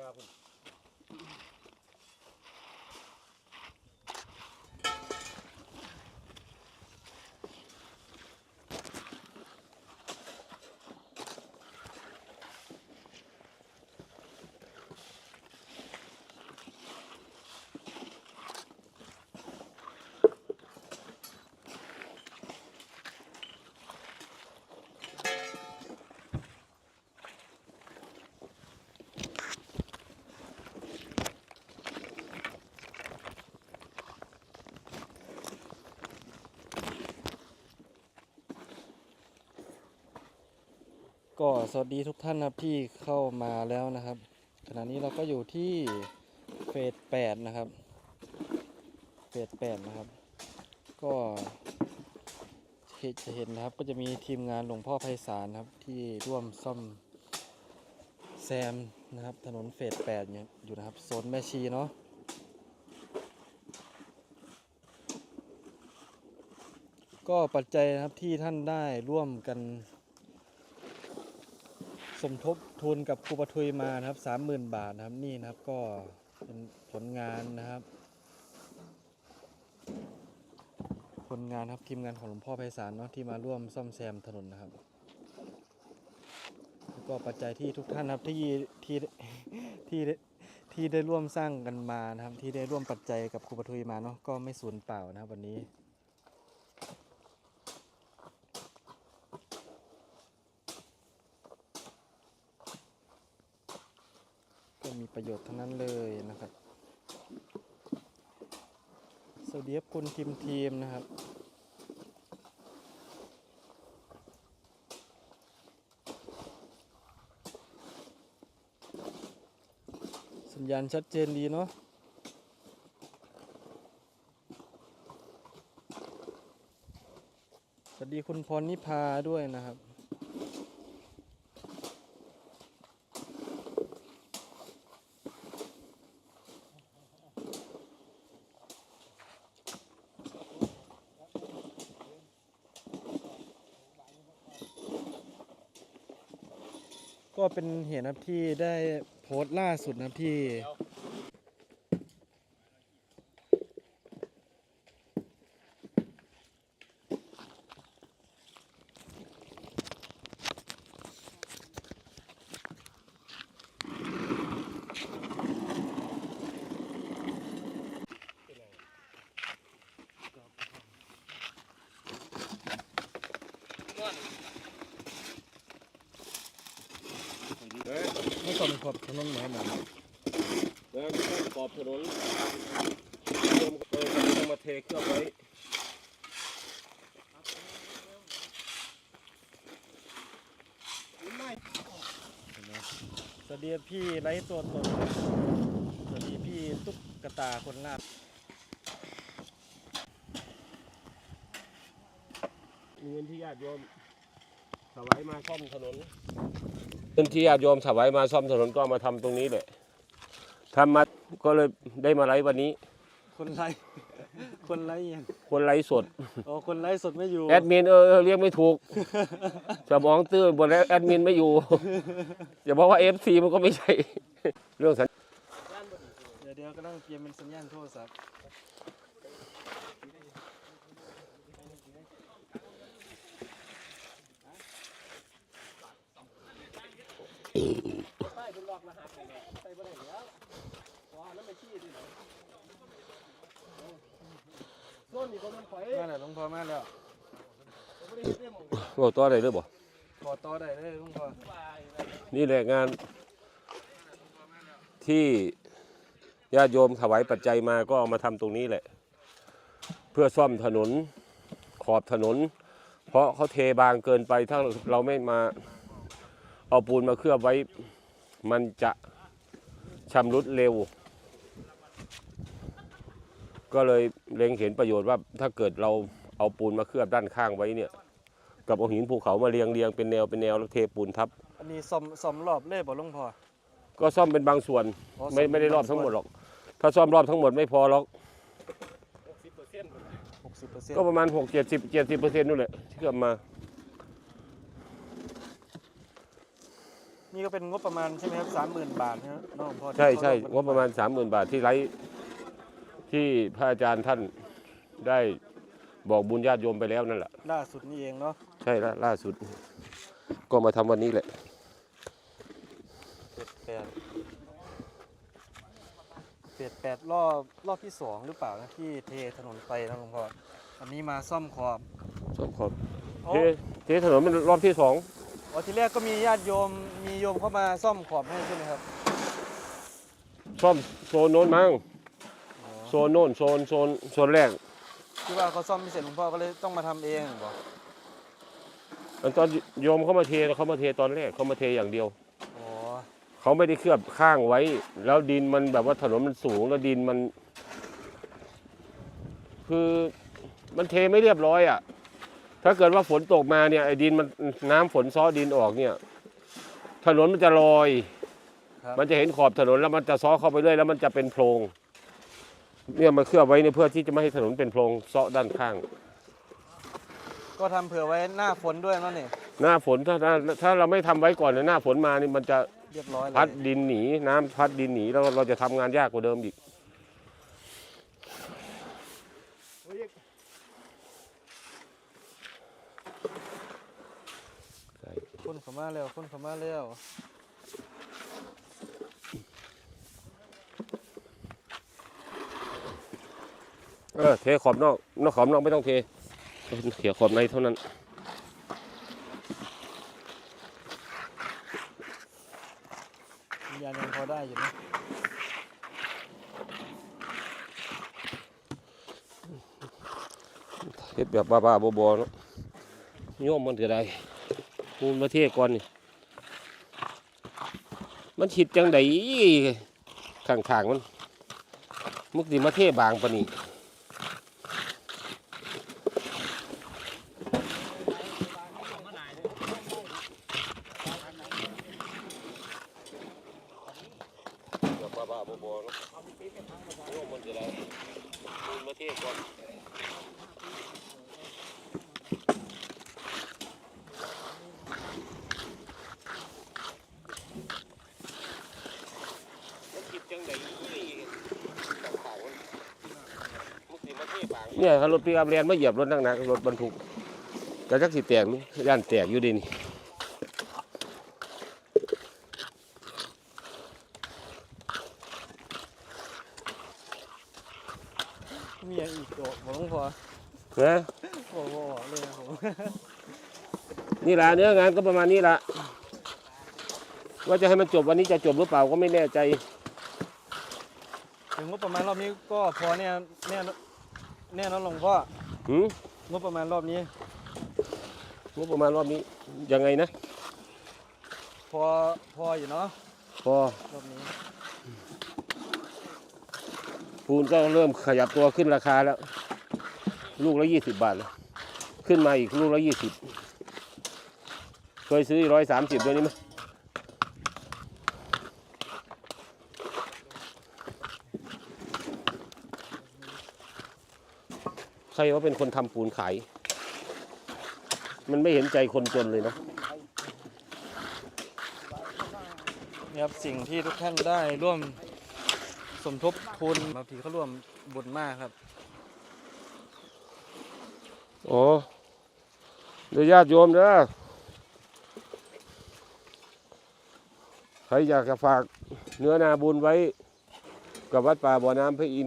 น ก็สวัสดีทุกท่านนะครับที่เข้ามาแล้วนะครับ ขณะนี้เราก็อยู่ที่เฟสแปดนะครับ เฟสแปดนะครับ ก็จะเห็นนะครับก็จะมีทีมงานหลวงพ่อไพศาลครับที่ร่วมซ่อมแซมนะครับถนนเฟสแปดอยู่นะครับโซนแม่ชีเนาะก็ปัจจัยนะครับที่ท่านได้ร่วมกัน สมทบทุนกับครูปทุยมานะครับสามหมื่นบาทนะครับนี่นะครับก็เป็นผลงานนะครับ ผลงานครับทีมงานของหลวงพ่อไพศาลเนาะที่มาร่วมซ่อมแซมถนนนะครับแล้วก็ปัจจัยที่ทุกท่านครับที่ที่ที่ที่ได้ร่วมสร้างกันมานะครับ ที่ได้ร่วมปัจจัยกับครูปทุยมาเนาะก็ไม่สูญเปล่านะครับวันนี้็มีประโยชน์ทั้งนั้นเลยนะครับ สวัสดีครับคุณทีมทีมนะครับสัญญาณชัดเจนดีเนาะสวัสดีคุณพรนิพาด้วยนะครับ ก็เป็นเหตุนะครับที่ได้โพสต์ล่าสุดนะครับที่ ขอบถนนไหมาแล้วก็ขอบถนนเริ่มเลยต้องมาเทเครื่องไว้สวัสดีพี่ไร้ตัวตนครับสวัสดีพี่ตุ๊กกตาคนลาบมีเงินที่ญาติโยมถวายมาซ่อมถนน เงินที่ญาติโยมถวายมาซ่อมถนนก็เอามาทำตรงนี้แหละทำมาก็เลยได้มาไลฟ์วันนี้ คนไร้คนไร้ยังคนไลฟ์สดอ๋อคนไร้สดไม่อยู่แอดมินเออเออเรียกไม่ถูกสมองตื้นบนแล้วแอดมินไม่อยู่อย่าบอกว่าเอฟซีมันก็ไม่ใช่เรื่องสัญเดี๋ยวเดี๋ยวกำลังเตรียมเป็นสัญญาณโทรศัพท์ มาแล้วหลวงพ่อมาแล้วบอกตัวอได้วยบ่ขอต่อได้เลยหลวงพ่อนี่แหละงานที่ญาติโยมถวายปัจจัยมาก็เอามาทำตรงนี้แหละ เพื่อซ่อมถนนขอบถนน เพราะเขาเทบางเกินไปถ้าเราไม่มา เอาปูนมาเคลือบไว้ มันจะชำรุดเร็ว ก็เลยเล็งเห็นประโยชน์ว่าถ้าเกิดเราเอาปูนมาเคลือบด้านข้างไว้เนี่ย กับเอาหินภูเขามาเรียงเรียงเป็นแนวเป็นแนวแล้วเทปูนทับ อันนี้ซ่อมซ่อมรอบเลยบ่หลวงพ่อ ก็ซ่อมเป็นบางส่วนอ๋อไม่ซ่อไม่ได้รอบเป็นทั้งหมดส่วนหรอก ถ้าซ่อมรอบทั้งหมดไม่พอหรอกหกสิบเปอร์เซ็นต์ก็ประมาณ 6 70 70เปอร์เซ็นต์นู่นแหละที่เกือบมา นี่นี่ก็เป็นงบประมาณใช่ไหมครับสามหมื่นบาทนะครับน้องพอที่ใช่ใช่เขางบประมาณสามหมื่นบาทที่ไร้ที่พระอาจารย์ท่านได้บอกบุญญาติโยมไปแล้วนั่นแหละล่าสุดนี่เองเนาะใช่ละล่าสุด ก็มาทำวันนี้แหละเฟสแปดเฟสแปดรอบรอบที่สองหรือเปล่านะที่เทถนนไปนะหลวงพ่ออันนี้มาซ่อมขอบสมขอบโอ้เทเทถนนเป็นรอบที่สอง อ๋อทีแรกก็มีญาติโยมมีโยมเข้ามาซ่อมขอบให้ใช่ไหมครับซ่อมโซนโน้นมั้งอ๋อโซนโน้นโซนโซนโซนแรกที่ว่าเขาซ่อมไม่เสร็จหลวงพ่อก็เลยต้องมาทำเองบอกอันตอนโยมเขามาเทเขามาเทตอนแรกเขามาเทอย่างเดียว อ๋อเขาไม่ได้เคลือบข้างไว้ แล้วดินมันแบบว่าถนนมันสูงแล้วดินมัน คือมันเทไม่เรียบร้อยอะ ถ้าเกิดว่าฝนตกมาเนี่ยไอ้ดินมันน้ำฝนซ้อดินออกเนี่ย ถนนมันจะลอยครับมันจะเห็นขอบถนนแล้วมันจะซ้อเข้าไปเรื่อยแล้วมันจะเป็นโพรงเนี่ยมาเคลือบไว้เนี่ยเพื่อที่จะไม่ให้ถนนเป็นโพรงซ้อด้านข้าง ก็ทำเผื่อไว้หน้าฝนด้วยเนาะนี่หน้าฝนถ้าถ้าถ้าเราไม่ทำไว้ก่อนเนี่ยหน้าฝนมานี่มันจะเรียบร้อยเลยพัดดินหนีน้ำพัดดินหนีแล้วเราจะทำงานยากกว่าเดิมอีก คนเข้ามาแล้วคนเข้ามาแล้วเออเทขอบนอกนอกขอบนอกไม่ต้องเทเขียขอบในเท่านั้นวิญญาณยังพอได้อยู่นะเฮ็ดแบบบ้าๆบอๆเนาะโยมมันจะได้ มูลมาเทศก่อนนี่มันฉิดจังไดข้างๆมัน มุกดีมาเทบางปานนี้แบบบ้าบอๆเนาะโยมมันจะได้มูลมาเทก่อนคิดจังได เนี่ยถ้ารถปีอัพเรียนมาเหยียบรถหนักๆรถบรรทุกกระจักสิแตกนี่ย่านแตกอยู่ดินี่มีอย่างอีกโดดบอกหลวงพ่อนะบอกบอกเลยนะผมนี่ละเนื้องานก็ประมาณนี้ละว่าจะให้มันจบวันนี้จะจบหรือเปล่าก็ไม่แน่ใจถึงงบประมาณรอบนี้ก็พอเนี่ยแน่น แน่นอนหลวงพ่อหืมงบประมาณรอบนี้ งบประมาณรอบนี้ยังไงนะ พอพออยู่เนาะพอรอบนี้ ปูนก็เริ่มขยับตัวขึ้นราคาแล้ว ลูกละยี่สิบบาทแล้วขึ้นมาอีกลูกละยี่สิบเคยซื้อร้อยสามสิบตัวนี้ไหม ใครว่าเป็นคนทำปูนขาย มันไม่เห็นใจคนจนเลยนะนี่ครับสิ่งที่ทุกท่านได้ร่วมสมทบทุนบางทีเขาร่วมบุญมากครับอ๋อเดี๋ยวญาติโยมเด้อใครอยากจะฝากเนื้อนาบุญไว้กับวัดป่าบ่อน้ำพระอินทร์